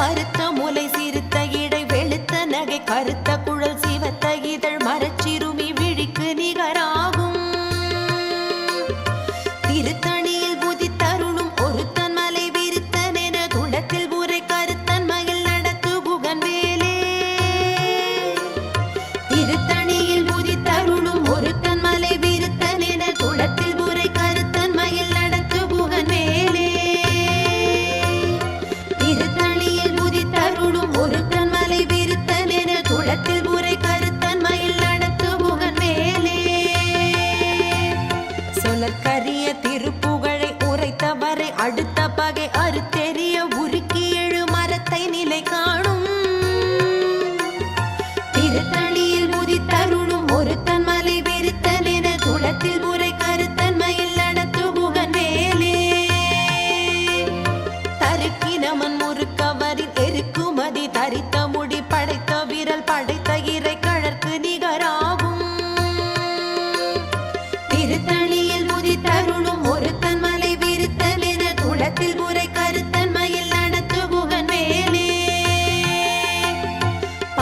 பருத்த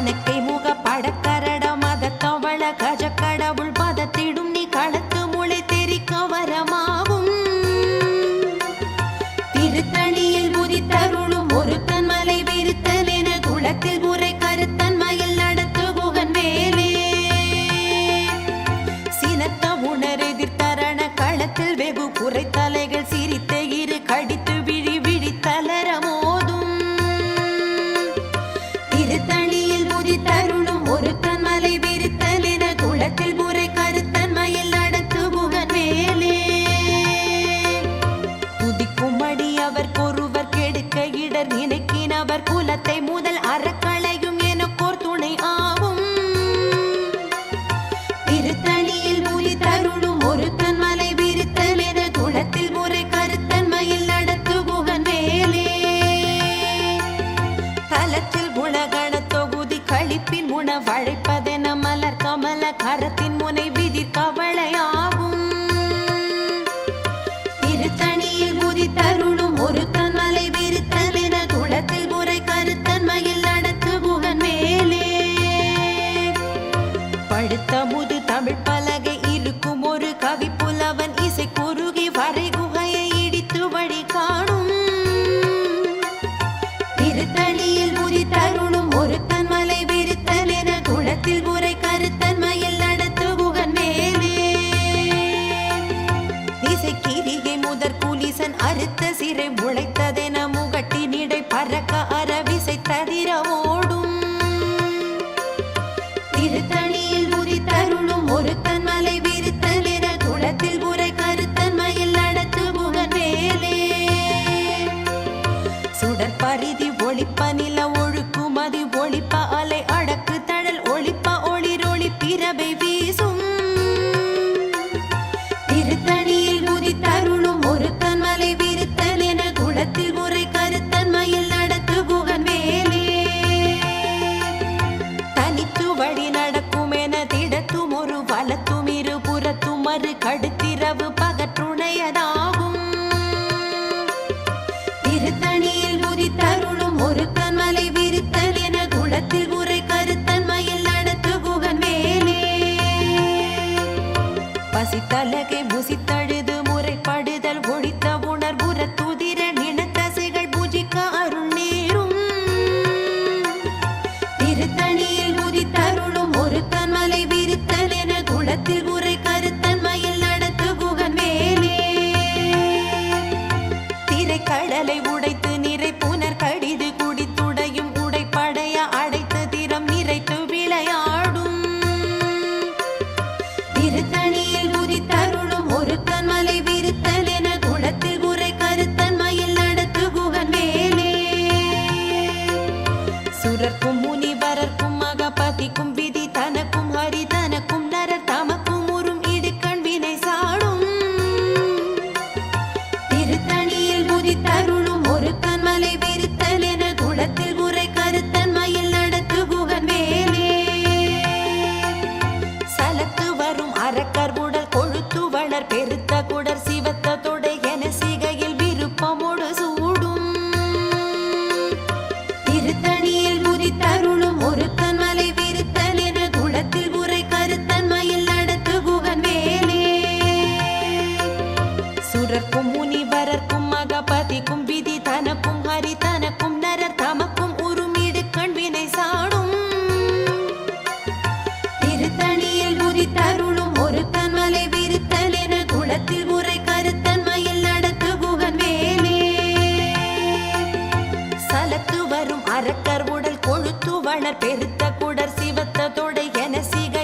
ஆனக்கை முக படக்கரட மத கவள கஜ கடவுள் அவர்க்கொருவர் கெடுக்க இடர் நினைக்கினவர் குலத்தை முதல் அறக்களையும் எனக்கோர் துணை ஆகும் திருத்தணியில் மொழி தருளும் ஒருத்தன் மலை விருத்தன் என குளத்தில் முறை கருத்தன் மயில் நடத்து தலத்தில் குணகண தொகுதி கழிப்பின் உணவழைப்பதென மலர் கமல கர ஒளிப்பா தலத்து வரும் அறக்கர் உடல் கொழுத்து வளர் பெருத்த குடர் சிவத்த தொடை என சிக